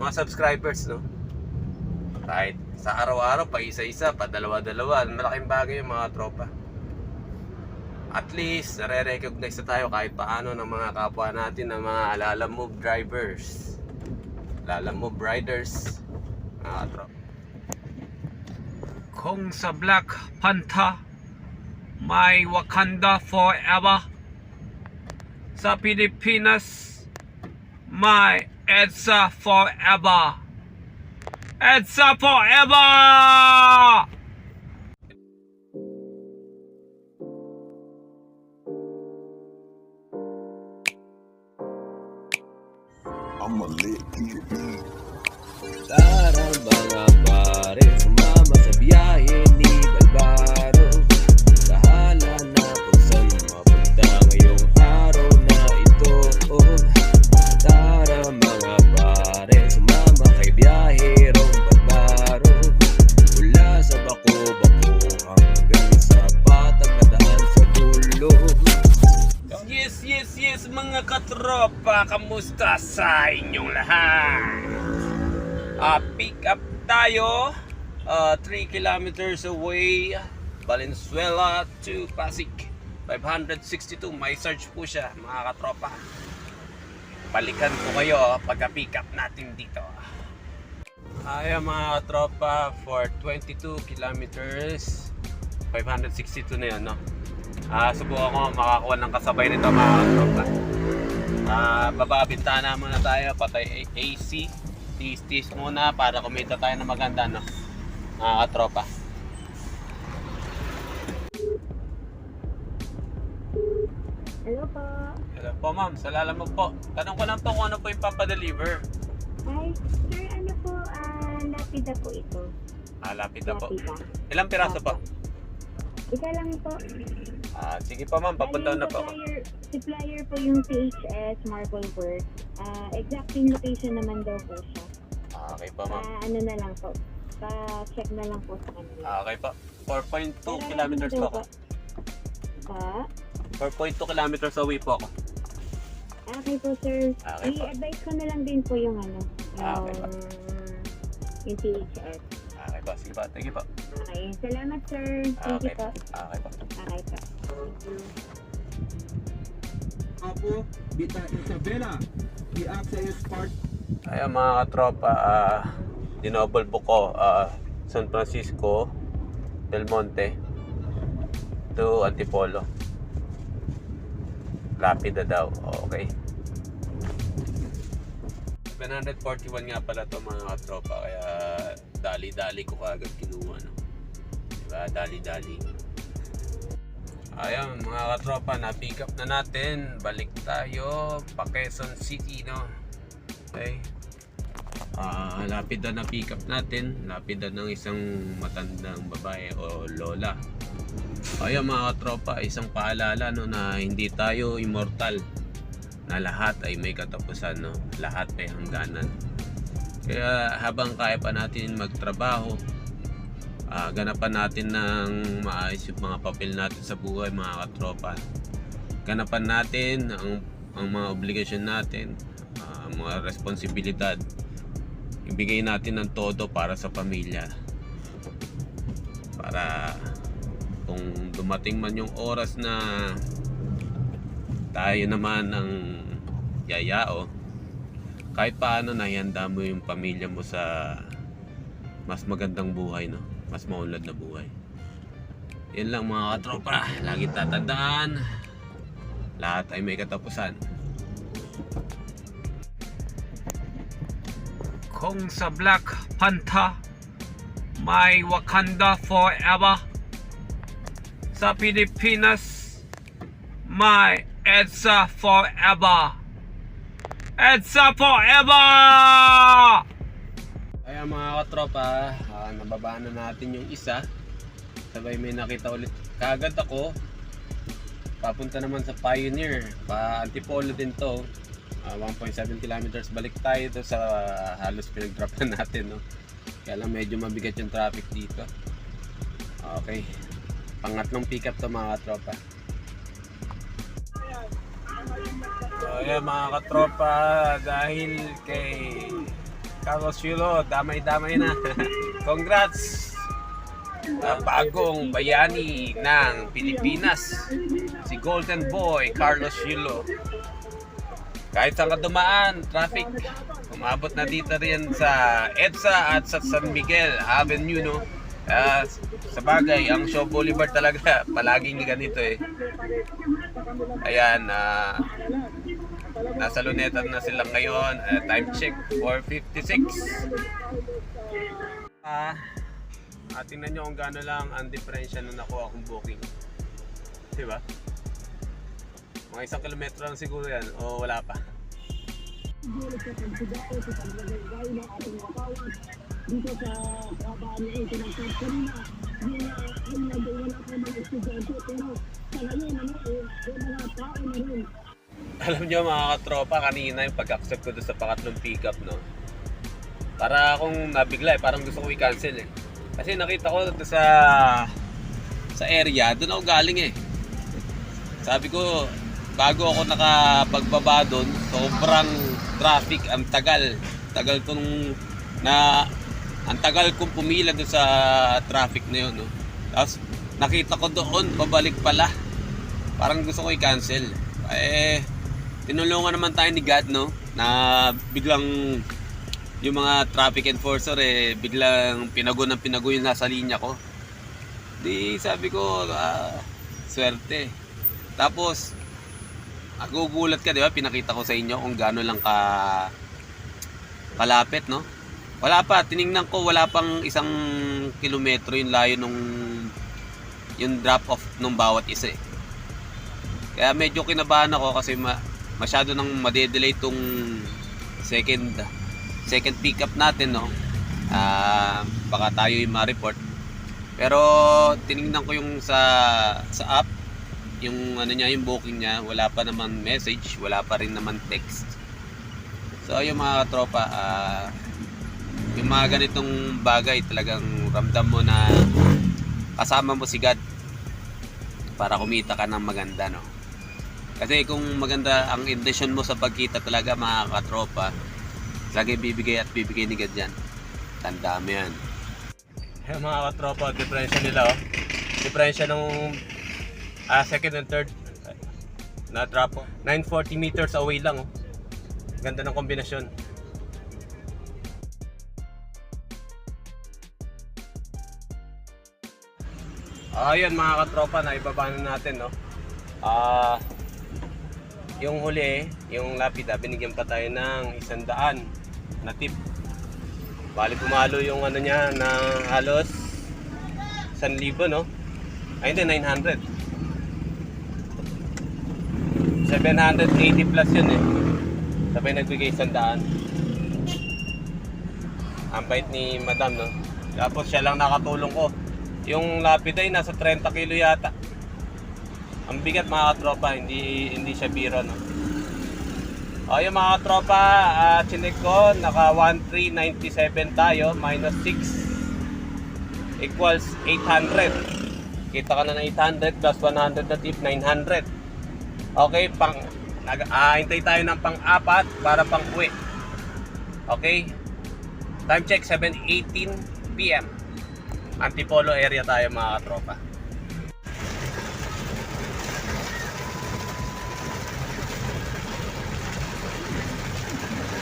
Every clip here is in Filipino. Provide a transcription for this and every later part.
mga subscribers, no? Kahit sa araw-araw, pa isa-isa, pa dalawa-dalawa, malaking bagay yung mga tropa. At least, nare-recognize na tayo kahit paano ng mga kapwa natin ng mga alala move drivers. Alala move riders. Mga tropa. Kung sa Black Panther may Wakanda forever. Sa Pilipinas may EDSA forever. EDSA forever! Mga katropa, kamusta sa inyong lahat? Ah, pick up tayo, 3 kilometers away, Valenzuela to Pasig. 562, may search po siya mga katropa. Balikan ko kayo pagka pick up natin dito. Ayan mga katropa, for 22 kilometers, 562 na yun, no? Ah, subukan ko makakuha ng kasabay nito mga katropa. Ah, baba bintana muna tayo, patay AC. Tis-tis muna para kumita tayo ng maganda, no? Mga katropa. Hello po. Hello po ma'am, sa lalamog po. Tanong ko lang po kung ano po yung papadeliver. Hi, sir, ano po, ah, lapida po ito. Ah, lapid na po. Lapida. Ilang piraso po? Isa lang po. Ah, sige po ma'am, papunta na po ako. supplier, supplier po yung PHS Marble Work. Ah, exacting location naman daw po siya. Ah, okay po ma'am. Ah, ano na lang po. Pa-check na lang po sa kanila. Ah, okay po. 4.2 Pero kilometers po ako. Pa? 4.2 kilometers away po ako. Ah, Okay po, sir. Ah, Okay po. I-advise ko na lang din po yung ano, yung, Ah, okay po. yung PHS. Ah, Okay po, sige po. Thank you po. Okay. Salamat, sir. Ah, Thank okay you po. Ah, Okay po. Okay po. Apo, Bita Isabela, the access part Ayan mga katropa, ah, dinoble book ko ah, San Francisco, Del Monte to Antipolo. Lapida daw. Okay. 741 nga pala to mga katropa kaya dali-dali ko kagad kinuha no. Diba? Dali-dali. Ayan mga katropa, na-pick up na natin. Balik tayo pa Quezon City no. Okay. Ah, lapid na pick up natin. Lapid na ng isang matandang babae o lola. Kaya mga katropa, isang paalala no na hindi tayo immortal. Na lahat ay may katapusan no. Lahat may hangganan. Kaya habang kaya pa natin magtrabaho, ah, ganapan natin ng maayos yung mga papel natin sa buhay mga katropa. Ganapan natin ang, ang mga obligasyon natin, ah, mga responsibilidad. Ibigay natin ng todo para sa pamilya. Para kung dumating man yung oras na tayo naman ang yayao, kahit paano nahihanda mo yung pamilya mo sa mas magandang buhay, no? Mas maunlad na buhay. Yan lang mga katropa. Lagi tatandaan. Lahat ay may katapusan. Kung sa Black Panther may Wakanda forever. Sa Pilipinas may EDSA forever. EDSA forever! Kaya mga katropa, nababaan na natin yung isa. Sabay may nakita ulit. Kagad ako. Papunta naman sa Pioneer. Pa Antipolo din to. Ah, 1.7 kilometers. Balik tayo to sa halos pinag-dropan natin. No? Kaya lang medyo mabigat yung traffic dito. Okay. Pangatlong pick up to mga katropa. So ayan mga katropa, dahil kay Carlos Chulo, damay-damay na. Congrats! Ang bagong bayani ng Pilipinas, si Golden Boy Carlos Chulo. Kahit saan ka dumaan, traffic, umabot na dito rin sa EDSA at sa San Miguel Avenue, no? Ah, sa bagay, ang Shaw Boulevard talaga, palaging ganito eh. Ayan, ah, nasa luneta na sila ngayon. Ah, time check, 4.56. Ah, ah, tingnan nyo kung gaano lang ang diferensya nung nakuha kong booking. Diba? Mga isang kilometro lang siguro yan o wala pa. Alam nyo mga katropa, kanina yung pag-accept ko doon sa pangatlong pickup, no? Para akong nabigla eh, parang gusto ko i-cancel eh. Kasi nakita ko sa sa area, doon ako galing eh. Sabi ko, bago ako nakapagbaba doon, sobrang traffic, ang tagal. Tagal kong na ang tagal kong pumila doon sa traffic na yun, no? Tapos nakita ko doon, pabalik pala. Parang gusto ko i-cancel. Eh, tinulungan naman tayo ni God, no? Na biglang yung mga traffic enforcer eh biglang pinago ng pinago yung nasa linya ko. Di sabi ko, ah, swerte. Tapos, nagugulat ka, di ba? Pinakita ko sa inyo kung gaano lang ka kalapit, no? Wala pa, tiningnan ko, wala pang isang kilometro yung layo nung yung drop off nung bawat isa eh. Kaya medyo kinabahan ako kasi ma, masyado nang madedelay tong second second pickup natin, no? Ah, baka tayo yung ma-report. Pero tiningnan ko yung sa sa app, yung ano niya, yung booking niya, wala pa naman message, wala pa rin naman text. So yung mga tropa, ah yung mga ganitong bagay talagang ramdam mo na kasama mo si God para kumita ka ng maganda, no? Kasi kung maganda ang intention mo sa pagkita talaga mga katropa, lagi bibigay at bibigay ni God yan. Tanda mo yan. Yung mga katropa, diferensya nila oh. Diferensya nung ah, second and third na drop oh. 940 meters away lang oh. Ganda ng kombinasyon. Ayun mga katropa, naibaba na natin no. Ah yung huli, yung lapida, binigyan pa tayo ng isang daan na tip. Bali pumalo yung ano niya na halos 1,000 no? Ay hindi, 900. 780 plus yun eh. Sabay nagbigay isang daan. Ang bait ni madam no? Tapos siya lang nakatulong ko. Yung lapida ay nasa 30 kilo yata. Ang bigat mga katropa, hindi hindi siya biro no. O yung mga katropa, uh, chinik ko, naka 1397 tayo, minus 6 equals 800. Kita ka na ng 800 plus 100 na tip, 900. Okay, pang nag ah, tayo ng pang-apat para pang-uwi. Okay? Time check 7:18 PM. Antipolo area tayo mga katropa.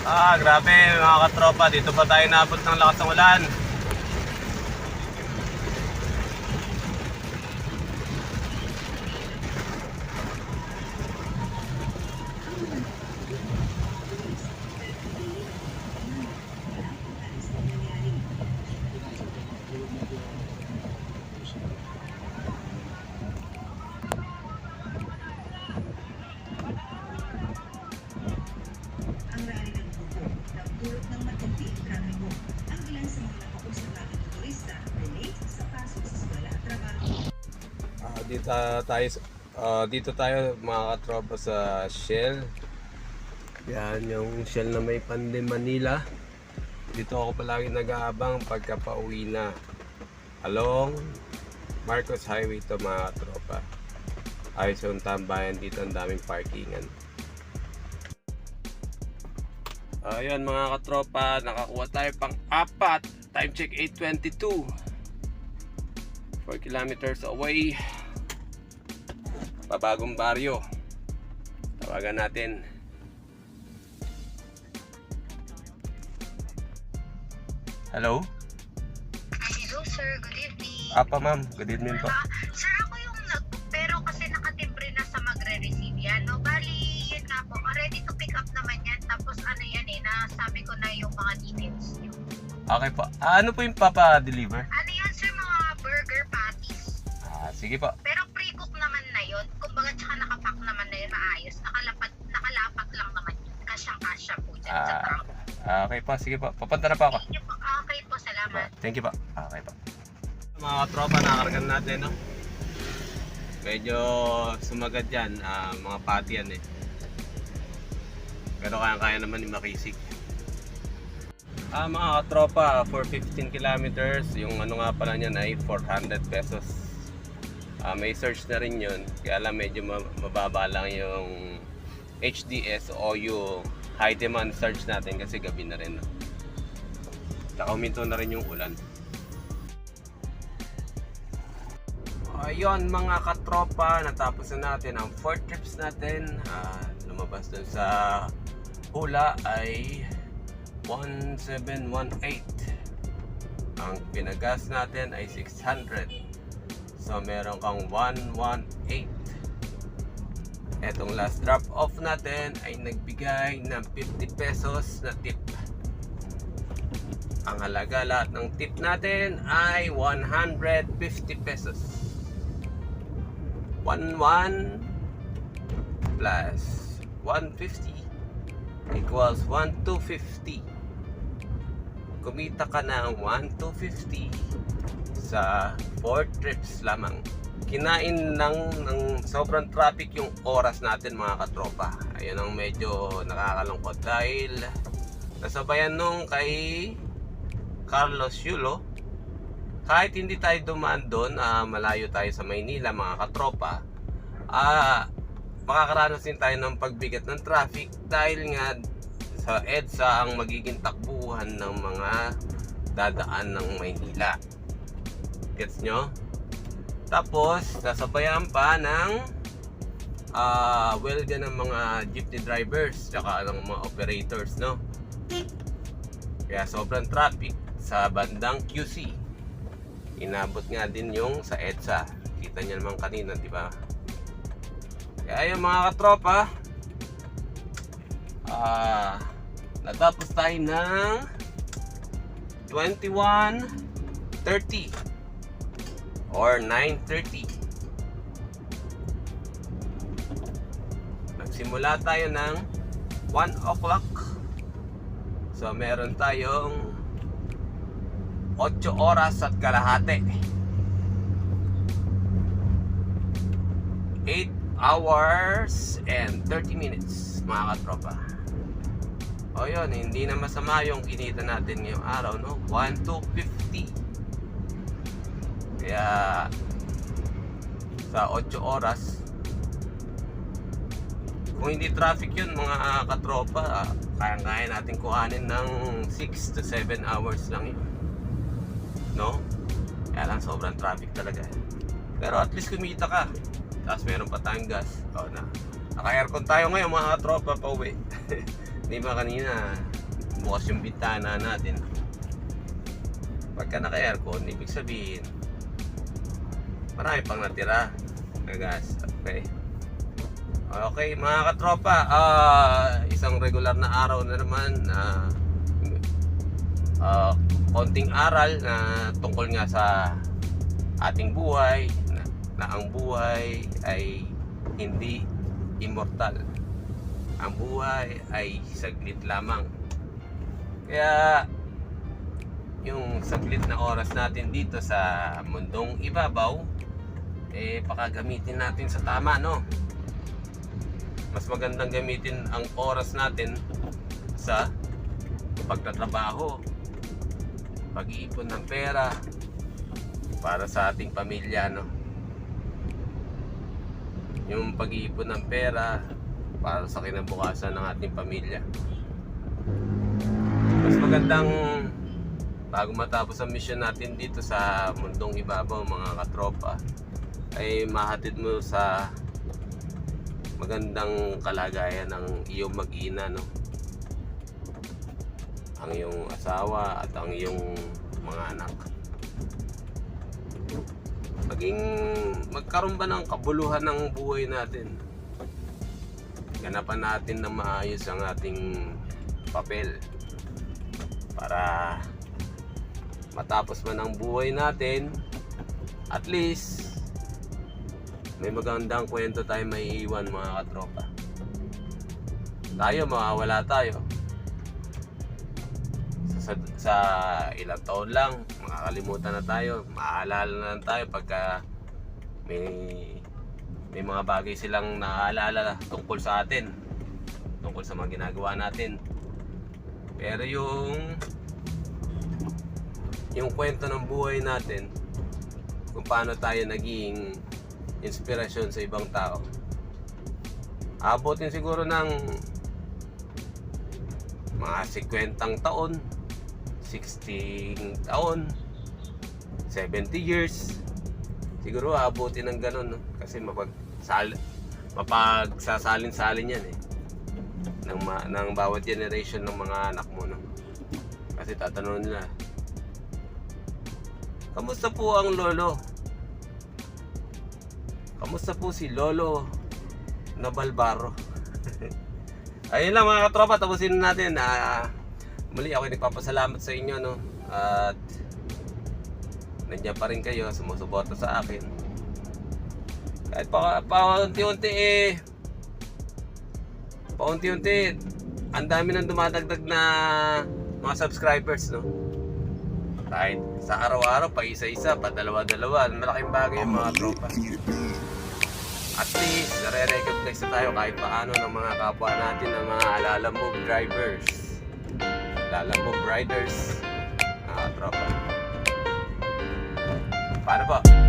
Ah, grabe mga katropa. Dito pa tayo nabot ng lakas ng ulan. Dito tayo ah, dito tayo mga katropa sa Shell. Yan yung Shell na may Pande Manila. Dito ako palagi nag-aabang pagka pauwi na. Along Marcos Highway to mga katropa. Ayos yung tambayan dito ang daming parkingan. Ayun mga katropa, nakakuha tayo pang apat. Time check 8.22. 4 kilometers away. Pabagong baryo. Tawagan natin. Hello? Hello sir, good evening. Apa ma'am, good evening po. Ah, sir, ako yung nag pero kasi nakatimbre na sa magre-receive yan. No? Bali, yun nga po, ready to pick up naman yan. Tapos ano yan eh, nasabi ko na yung mga details nyo. Okay po. Ah, ano po yung papa-deliver? Ano yan sir, mga burger patties. Ah, sige po. Okay po, sige po. Papunta na po ako. Thank you po. Ah, Okay po, salamat. Thank you po. Okay po. Mga tropa, nakakargan natin, no? Medyo sumagad yan. ah, mga pati yan eh. Pero kaya-kaya naman ni Makisig. Ah, mga katropa, for 15 kilometers, yung ano nga pala niyan ay 400 pesos. Ah, may search na rin yun. Kaya lang medyo ma- mababa lang yung HDS o yung high demand search natin kasi gabi na rin. Huminto na rin yung ulan. Ayun mga katropa, natapos na natin ang 4 trips natin. Ah, lumabas dun sa hula ay 1718. Ang pinagas natin ay 600. So meron kang 118. Etong last drop off natin ay nagbigay ng 50 pesos na tip. Ang halaga lahat ng tip natin ay 150 pesos. 11 plus 150 equals 1250. Kumita ka ng 1250 sa 4 trips lamang. Kinain ng, ng sobrang traffic yung oras natin mga katropa. Ayun ang medyo nakakalungkot dahil nasabayan nung kay Carlos Yulo kahit hindi tayo dumaan doon, ah, malayo tayo sa Maynila mga katropa, ah, makakaranas din tayo ng pagbigat ng traffic dahil nga sa EDSA ang magiging takbuhan ng mga dadaan ng Maynila. Gets nyo? Tapos, nasabayan pa ng ah welga ng mga jeepney drivers tsaka ng mga operators, no? Kaya sobrang traffic sa bandang QC. Inabot nga din yung sa EDSA. Kita niyo naman kanina, di ba? Kaya yung mga katropa, ah, natapos tayo ng 21.30 or 9.30. Nagsimula tayo ng 1 o'clock. So meron tayong 8 oras at kalahati. 8 hours and 30 minutes mga katropa. O yun, hindi na masama yung kinita natin ngayong araw, no? 1 to 50. Kaya sa 8 oras kung hindi traffic yun mga katropa kaya-kaya natin kuhanin ng 6 to 7 hours lang yun no? Kaya lang sobrang traffic talaga. Pero at least kumita ka. Tapos meron pa tayong gas. O na. Naka-aircon tayo ngayon mga katropa pa uwi. Di ba kanina bukas yung bintana natin. Pagka naka-aircon, ibig sabihin marami pang natira na gas. Okay. Okay, mga katropa, ah isang regular na araw na naman na ah, konting aral na tungkol nga sa ating buhay na, na ang buhay ay hindi immortal ang buhay ay saglit lamang kaya yung saglit na oras natin dito sa mundong ibabaw eh pakagamitin natin sa tama no? Mas magandang gamitin ang oras natin sa pagtatrabaho pag-iipon ng pera para sa ating pamilya no? Yung pag-iipon ng pera para sa kinabukasan ng ating pamilya. Mas magandang bago matapos ang mission natin dito sa mundong ibabaw mga katropa ay mahatid mo sa magandang kalagayan ng iyong mag-ina no? Ang iyong asawa at ang iyong mga anak. Maging magkaroon ba ng kabuluhan ng buhay natin? Ganapan natin na maayos ang ating papel para matapos man ang buhay natin at least may magandang kwento tayo may iwan mga katropa. Tayo mawawala tayo. Sa, sa ilang taon lang makakalimutan na tayo maaalala na lang tayo pagka may may mga bagay silang naaalala tungkol sa atin tungkol sa mga ginagawa natin. Pero yung yung kwento ng buhay natin kung paano tayo naging inspirasyon sa ibang tao abutin siguro ng mga 50 taon 60 taon 70 years siguro abutin ng ganun no? kasi mapag sal, mapagsasalin-salin yan eh ng, ma, ng bawat generation ng mga anak mo no? kasi tatanungin nila kamusta po ang lolo kamusta po si lolo na ayun lang mga katropa tapusin na natin. Ah muli ako nagpapasalamat sa inyo no? At nandiyan pa rin kayo sumusuporta sa akin. Kahit pa, pa unti-unti eh paunti-unti ang dami nang dumadagdag na mga subscribers no? Kahit sa araw-araw pa isa-isa pa dalawa-dalawa malaking bagay yung mga tropa. At least nare-recognize na tayo kahit paano ng mga kapwa natin ng mga alala move drivers. Alala move riders mga tropa. Paano po